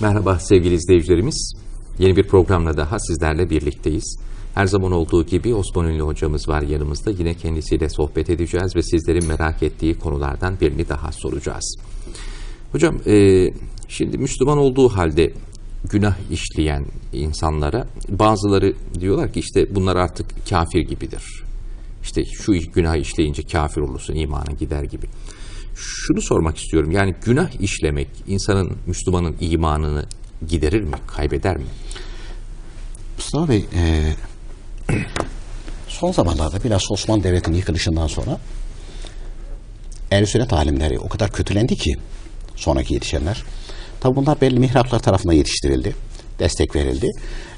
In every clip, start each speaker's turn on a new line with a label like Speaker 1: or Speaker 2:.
Speaker 1: Merhaba sevgili izleyicilerimiz. Yeni bir programla daha sizlerle birlikteyiz. Her zaman olduğu gibi Osman Ünlü hocamız var yanımızda. Yine kendisiyle sohbet edeceğiz ve sizlerin merak ettiği konulardan birini daha soracağız. Hocam e, şimdi Müslüman olduğu halde günah işleyen insanlara bazıları diyorlar ki işte bunlar artık kafir gibidir. İşte şu günah işleyince kafir olursun, imanın gider gibi. Şunu sormak istiyorum. Yani günah işlemek insanın, Müslümanın imanını giderir mi, kaybeder mi?
Speaker 2: Mustafa Bey, e, son zamanlarda biraz Osmanlı Devleti'nin yıkılışından sonra ehl sünnet alimleri o kadar kötülendi ki sonraki yetişenler. Tabi bunlar belli mihraplar tarafından yetiştirildi. Destek verildi.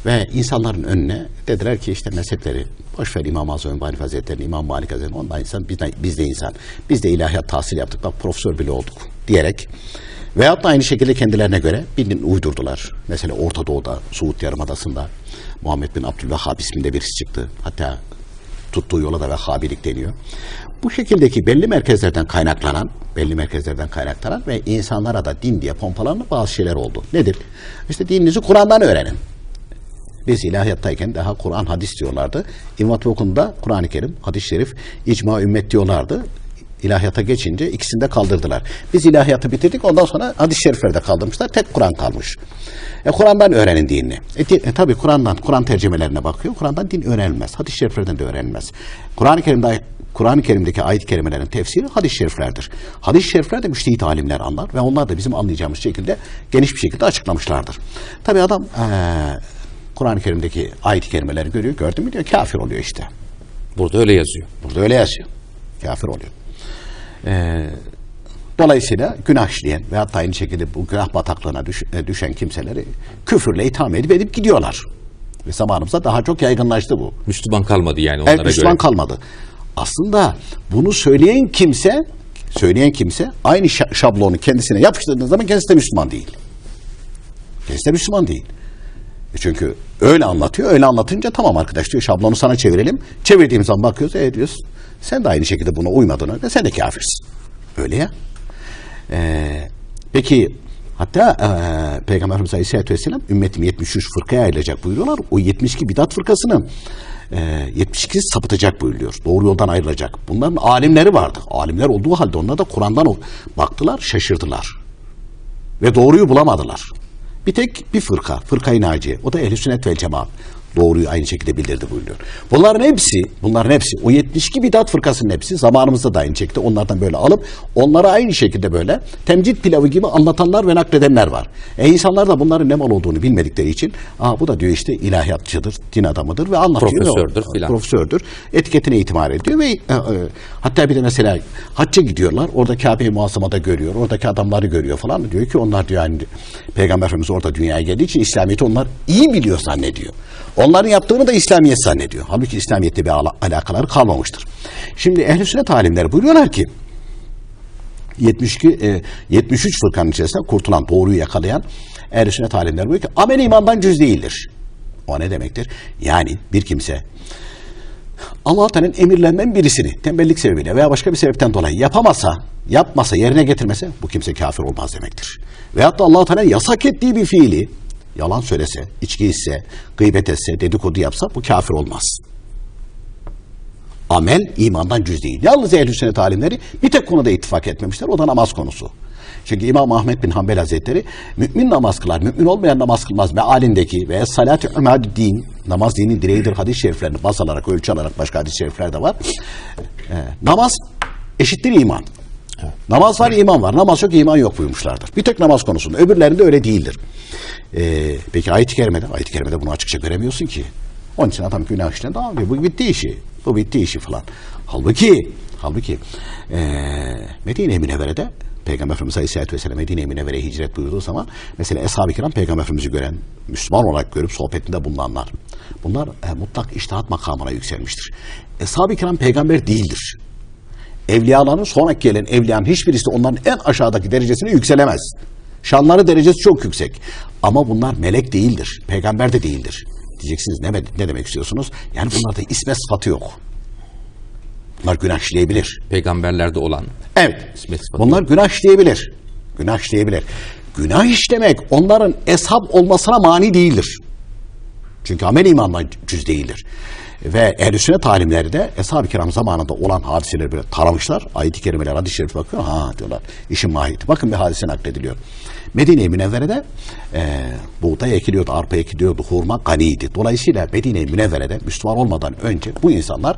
Speaker 2: Ve insanların önüne dediler ki işte mezhepleri boş ver İmam Azam Bani Hazretleri, İmam Malik Hazretleri onlar insan biz de, biz de insan. Biz de ilahiyat tahsil yaptık bak profesör bile olduk diyerek Veyahut da aynı şekilde kendilerine göre bir din uydurdular. Mesela Orta Doğu'da, Suud Yarımadası'nda Muhammed bin Abdülvehhab isminde birisi çıktı. Hatta tuttuğu yola da Vehhabilik deniyor. Bu şekildeki belli merkezlerden kaynaklanan, belli merkezlerden kaynaklanan ve insanlara da din diye pompalanan bazı şeyler oldu. Nedir? İşte dininizi Kur'an'dan öğrenin. Biz ilahiyattayken daha Kur'an hadis diyorlardı. İmam Hatip Okulu'nda Kur'an-ı Kerim, hadis-i şerif, icma ümmet diyorlardı. İlahiyata geçince ikisini de kaldırdılar. Biz ilahiyatı bitirdik ondan sonra hadis-i şerifleri de kaldırmışlar. Tek Kur'an kalmış. E, Kur'an'dan öğrenin dinini. E, di- e, tabii Kur'an'dan, Kur'an tercümelerine bakıyor. Kur'an'dan din öğrenilmez. Hadis-i şeriflerden de öğrenilmez. Kur'an-ı Kerim'de Kur'an-ı Kerim'deki ayet-i kerimelerin tefsiri hadis-i şeriflerdir. Hadis-i şerifler de müştehit alimler anlar ve onlar da bizim anlayacağımız şekilde geniş bir şekilde açıklamışlardır. Tabii adam eee Kur'an-ı Kerim'deki ayet-i kerimeleri görüyor. Gördün mü diyor kafir oluyor işte.
Speaker 1: Burada öyle yazıyor.
Speaker 2: Burada öyle yazıyor. Kafir oluyor. Ee, dolayısıyla günah işleyen ve hatta aynı şekilde bu günah bataklığına düş- e, düşen kimseleri küfürle itham edip edip gidiyorlar. Ve zamanımızda daha çok yaygınlaştı bu.
Speaker 1: Müslüman kalmadı yani onlara
Speaker 2: Evet, Müslüman
Speaker 1: göre.
Speaker 2: kalmadı. Aslında bunu söyleyen kimse söyleyen kimse aynı şa- şablonu kendisine yapıştırdığınız zaman kendisi de Müslüman değil. Kendisi de Müslüman değil. E Çünkü öyle anlatıyor, öyle anlatınca tamam arkadaş diyor şablonu sana çevirelim. Çevirdiğimiz zaman bakıyoruz, e diyoruz sen de aynı şekilde buna uymadın öyle, sen de kafirsin. Öyle ya. Ee, peki hatta e, Peygamber Efendimiz Aleyhisselatü Vesselam ümmetim 73 fırkaya ayrılacak buyuruyorlar. O 72 bidat fırkasını e, 72 sapıtacak buyuruyor. Doğru yoldan ayrılacak. Bunların alimleri vardı. Alimler olduğu halde onlar da Kur'an'dan baktılar, şaşırdılar. Ve doğruyu bulamadılar. Bir tek bir fırka, fırkayı naciye. O da ehl sünnet vel cemaat. Doğruyu aynı şekilde bildirdi buyuruyor. Bunların hepsi, bunların hepsi, o 72 bidat fırkasının hepsi zamanımızda da aynı şekilde onlardan böyle alıp onlara aynı şekilde böyle temcit pilavı gibi anlatanlar ve nakledenler var. E insanlar da bunların ne mal olduğunu bilmedikleri için Aa, bu da diyor işte ilahiyatçıdır, din adamıdır ve anlatıyor.
Speaker 1: Profesördür filan.
Speaker 2: Profesördür. Etiketine itibar ediyor ve e, e, hatta bir de mesela hacca gidiyorlar. Orada Kabe'yi muhasımada görüyor. Oradaki adamları görüyor falan. Diyor ki onlar diyor yani Peygamber Efendimiz orada dünyaya geldiği için İslamiyet'i onlar iyi biliyor zannediyor. Onların yaptığını da İslamiyet zannediyor. Halbuki İslamiyet'te bir ala- alakaları kalmamıştır. Şimdi ehl-i sünnet alimleri buyuruyorlar ki 72 e, 73 fırkanın içerisinde kurtulan, doğruyu yakalayan ehl-i sünnet alimleri buyuruyor ki amel imandan cüz değildir. O ne demektir? Yani bir kimse Allah Teala'nın emirlerinden birisini tembellik sebebiyle veya başka bir sebepten dolayı yapamasa, yapmasa, yerine getirmese bu kimse kafir olmaz demektir. Veyahut da Allah Teala yasak ettiği bir fiili yalan söylese, içki etse, gıybet etse, dedikodu yapsa bu kafir olmaz. Amel imandan cüz değil. Yalnız ehl-i sünnet alimleri bir tek konuda ittifak etmemişler. O da namaz konusu. Çünkü İmam Ahmet bin Hanbel Hazretleri mümin namaz kılar, mümin olmayan namaz kılmaz mealindeki ve salat-ı ümad din, namaz dinin direğidir hadis-i şeriflerini baz alarak, ölçü alarak başka hadis-i şerifler de var. Ee, namaz eşittir iman. Namaz var, iman var. Namaz yok, iman yok buyurmuşlardır. Bir tek namaz konusunda. Öbürlerinde öyle değildir. Ee, peki ayet-i kerimede, ayet-i kerimede bunu açıkça göremiyorsun ki. Onun için adam günah devam ediyor. Bu bitti işi. Bu bitti işi falan. Halbuki, halbuki eee Medine-i Münevvere'de Peygamber Efendimiz Aleyhisselatü Vesselam Medine-i Münevvere'ye hicret buyurduğu zaman mesela Eshab-ı Kiram Peygamber Efendimiz'i gören, Müslüman olarak görüp sohbetinde bulunanlar. Bunlar e, mutlak iştihat makamına yükselmiştir. Eshab-ı Kiram peygamber değildir. Evliyaların sonraki gelen evliyanın hiçbirisi onların en aşağıdaki derecesine yükselemez. Şanları derecesi çok yüksek. Ama bunlar melek değildir. Peygamber de değildir. Diyeceksiniz ne, ne demek istiyorsunuz? Yani bunlarda isme sıfatı yok. Bunlar günah işleyebilir.
Speaker 1: Peygamberlerde olan
Speaker 2: Evet. Bunlar günah işleyebilir. Günah işleyebilir. günah işlemek onların eshab olmasına mani değildir. Çünkü amel imandan cüz değildir. Ve ehl sünnet alimleri de Eshab-ı Kiram zamanında olan hadiseleri böyle taramışlar. Ayet-i kerimeler, hadis-i şerif bakıyor. Ha diyorlar işin mahiyeti. Bakın bir hadise naklediliyor. Medine-i Münevvere'de e, buğday ekiliyordu, arpa ekiliyordu, hurma ganiydi. Dolayısıyla Medine-i Münevvere'de Müslüman olmadan önce bu insanlar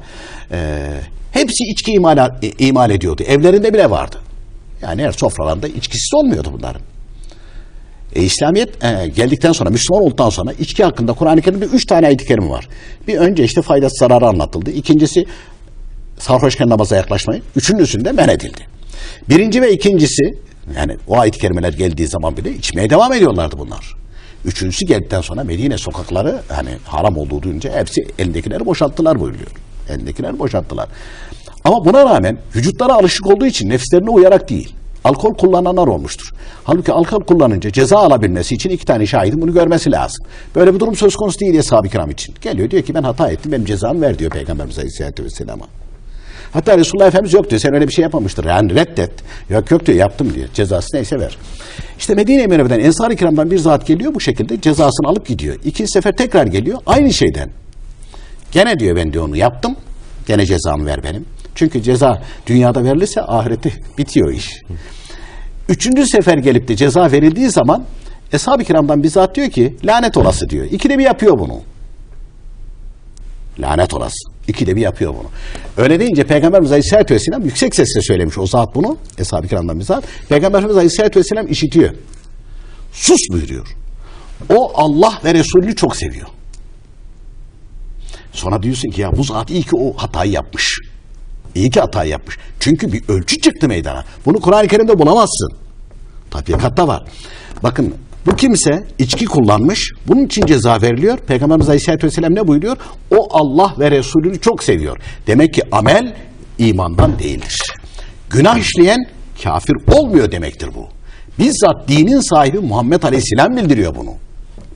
Speaker 2: e, hepsi içki imal, e, imal ediyordu. Evlerinde bile vardı. Yani her sofralarında içkisiz olmuyordu bunların. E, İslamiyet e, geldikten sonra, Müslüman olduktan sonra içki hakkında Kur'an-ı Kerim'de üç tane ayet-i kerime var. Bir önce işte faydası zararı anlatıldı. İkincisi sarhoşken namaza yaklaşmayı. Üçüncüsünde men edildi. Birinci ve ikincisi yani o ayet-i kerimeler geldiği zaman bile içmeye devam ediyorlardı bunlar. Üçüncüsü geldikten sonra Medine sokakları hani haram olduğu duyunca hepsi elindekileri boşalttılar buyuruyor. Elindekileri boşalttılar. Ama buna rağmen vücutlara alışık olduğu için nefislerine uyarak değil. Alkol kullananlar olmuştur. Halbuki alkol kullanınca ceza alabilmesi için iki tane şahidin bunu görmesi lazım. Böyle bir durum söz konusu değil Eshab-ı Kiram için. Geliyor diyor ki ben hata ettim benim cezamı ver diyor Peygamberimiz Aleyhisselatü Vesselam'a. Hatta Resulullah Efendimiz yok diyor. Sen öyle bir şey yapmamıştır. Yani reddet. Yok yok diyor yaptım diyor. Cezası neyse ver. İşte Medine-i Münevvere'den Ensar-ı Kiram'dan bir zat geliyor bu şekilde cezasını alıp gidiyor. İkinci sefer tekrar geliyor aynı şeyden. Gene diyor ben diyor onu yaptım. Gene cezamı ver benim. Çünkü ceza dünyada verilirse ahirette bitiyor iş. Üçüncü sefer gelip de ceza verildiği zaman Eshab-ı Kiram'dan bir zat diyor ki lanet olası diyor. İkide bir yapıyor bunu. Lanet olası. İkide bir yapıyor bunu. Öyle deyince Peygamberimiz Aleyhisselatü Vesselam yüksek sesle söylemiş o zat bunu. Eshab-ı Kiram'dan bir zat. Peygamberimiz Aleyhisselatü Vesselam işitiyor. Sus buyuruyor. O Allah ve Resulünü çok seviyor. Sonra diyorsun ki ya bu zat iyi ki o hatayı yapmış. İyi ki hata yapmış. Çünkü bir ölçü çıktı meydana. Bunu Kur'an-ı Kerim'de bulamazsın. Tatbikatta var. Bakın bu kimse içki kullanmış. Bunun için ceza veriliyor. Peygamberimiz Aleyhisselatü Vesselam ne buyuruyor? O Allah ve Resulünü çok seviyor. Demek ki amel imandan değildir. Günah işleyen kafir olmuyor demektir bu. Bizzat dinin sahibi Muhammed Aleyhisselam bildiriyor bunu.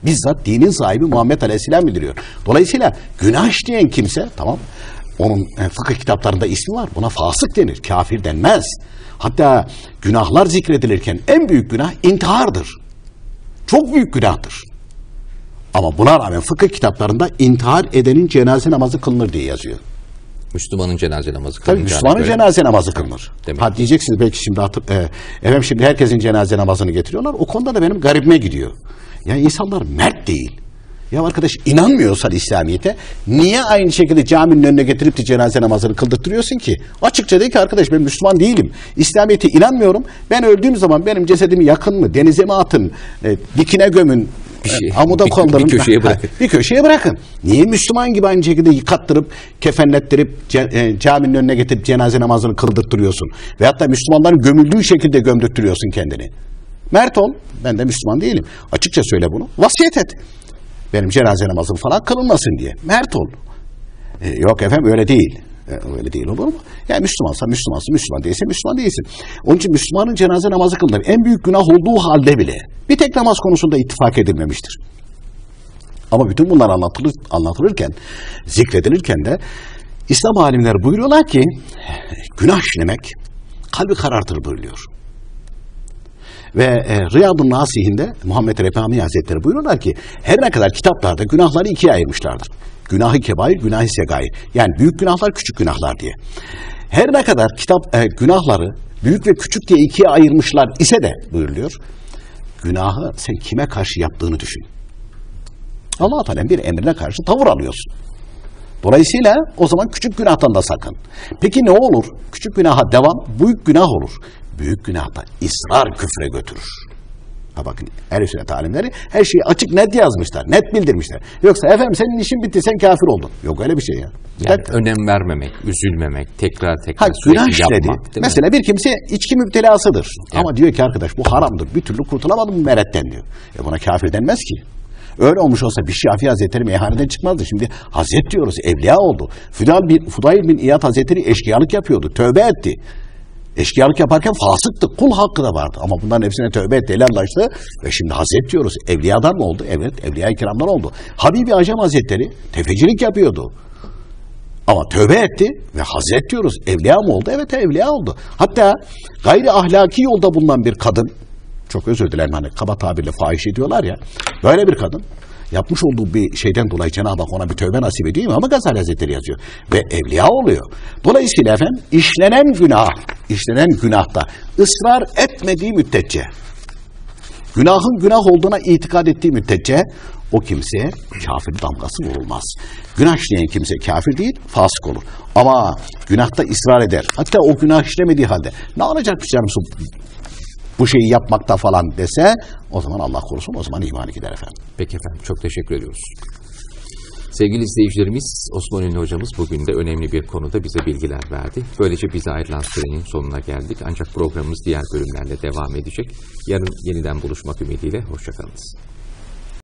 Speaker 2: Bizzat dinin sahibi Muhammed Aleyhisselam bildiriyor. Dolayısıyla günah işleyen kimse tamam onun e, fıkıh kitaplarında ismi var. Buna fasık denir. Kafir denmez. Hatta günahlar zikredilirken en büyük günah intihardır. Çok büyük günahtır. Ama buna rağmen fıkıh kitaplarında intihar edenin cenaze namazı kılınır diye yazıyor.
Speaker 1: Müslümanın cenaze namazı
Speaker 2: Tabii
Speaker 1: kılınacağına
Speaker 2: Müslümanın
Speaker 1: göre-
Speaker 2: cenaze namazı kılınır.
Speaker 1: Demek.
Speaker 2: Ha diyeceksiniz belki şimdi hatır, e, efendim şimdi herkesin cenaze namazını getiriyorlar. O konuda da benim garibime gidiyor. Yani insanlar mert değil. Ya arkadaş inanmıyorsan İslamiyet'e niye aynı şekilde caminin önüne getirip de cenaze namazını kıldırtıyorsun ki? Açıkça de ki arkadaş ben Müslüman değilim. İslamiyet'e inanmıyorum. Ben öldüğüm zaman benim cesedimi yakın mı, denize mi atın, e, dikine gömün,
Speaker 1: Bir şey-
Speaker 2: amuda
Speaker 1: bir-
Speaker 2: kaldırın.
Speaker 1: bir köşeye bırakın.
Speaker 2: bir köşeye bırakın. Niye Müslüman gibi aynı şekilde yıkattırıp, kefenlettirip, ce- e, caminin önüne getirip cenaze namazını kıldırttırıyorsun? Veyahut da Müslümanların gömüldüğü şekilde gömdürttürüyorsun kendini. Mert ol. Ben de Müslüman değilim. Açıkça söyle bunu. Vasiyet et. Benim cenaze namazım falan kılınmasın diye. Mert ol. E, yok efendim öyle değil. E, öyle değil olur mu? Yani Müslümansa Müslümansın, Müslüman değilse Müslüman değilsin. Onun için Müslümanın cenaze namazı kılınır. En büyük günah olduğu halde bile bir tek namaz konusunda ittifak edilmemiştir. Ama bütün bunlar anlatılır, anlatılırken, zikredilirken de İslam alimleri buyuruyorlar ki günah işlemek kalbi karartır buyuruyor. Ve e, Riyad-ı Nasih'inde Muhammed Refami Hazretleri buyuruyorlar ki her ne kadar kitaplarda günahları ikiye ayırmışlardır. Günahı kebair, günahı segair. Yani büyük günahlar, küçük günahlar diye. Her ne kadar kitap e, günahları büyük ve küçük diye ikiye ayırmışlar ise de buyuruluyor. Günahı sen kime karşı yaptığını düşün. Allah Teala'nın bir emrine karşı tavır alıyorsun. Dolayısıyla o zaman küçük günahtan da sakın. Peki ne olur? Küçük günaha devam, büyük günah olur. Büyük günahta ısrar küfre götürür. Ha bakın her sünnet alimleri her şeyi açık net yazmışlar, net bildirmişler. Yoksa efendim senin işin bitti sen kafir oldun. Yok öyle bir şey ya.
Speaker 1: Yani
Speaker 2: dakika.
Speaker 1: önem vermemek, üzülmemek, tekrar
Speaker 2: Ha
Speaker 1: tekrar
Speaker 2: günah
Speaker 1: sürekli
Speaker 2: işledi.
Speaker 1: yapmak. değil mi?
Speaker 2: Mesela bir kimse içki müptelasıdır. Ama diyor ki arkadaş bu haramdır. Bir türlü kurtulamadım bu meretten diyor. E buna kafir denmez ki. Öyle olmuş olsa bir Şafii Hazretleri meyhaneden çıkmazdı. Şimdi Hazret diyoruz, evliya oldu. Fudayl bin, Fudayl bin İyad Hazretleri eşkıyalık yapıyordu, tövbe etti. Eşkıyalık yaparken fasıktı, kul hakkı da vardı. Ama bunların hepsine tövbe etti, helallaştı. Ve şimdi Hazret diyoruz, evliyadan mı oldu? Evet, evliya-i kiramdan oldu. Habibi Acem Hazretleri tefecilik yapıyordu. Ama tövbe etti ve hazret diyoruz. Evliya mı oldu? Evet evliya oldu. Hatta gayri ahlaki yolda bulunan bir kadın çok özür dilerim hani kaba tabirle fahiş ediyorlar ya. Böyle bir kadın yapmış olduğu bir şeyden dolayı Cenab-ı Hak ona bir tövbe nasip ediyor ama Gazali Hazretleri yazıyor. Ve evliya oluyor. Dolayısıyla efendim işlenen günah, işlenen günahta ısrar etmediği müddetçe günahın günah olduğuna itikad ettiği müddetçe o kimseye kafir damgası vurulmaz. Günah işleyen kimse kafir değil, fasık olur. Ama günahta ısrar eder. Hatta o günah işlemediği halde ne olacak canım bu şeyi yapmakta falan dese o zaman Allah korusun o zaman imanı gider efendim.
Speaker 1: Peki efendim çok teşekkür ediyoruz. Sevgili izleyicilerimiz Osman Ünlü hocamız bugün de önemli bir konuda bize bilgiler verdi. Böylece bize ayrılan sürenin sonuna geldik. Ancak programımız diğer bölümlerle devam edecek. Yarın yeniden buluşmak ümidiyle hoşçakalınız.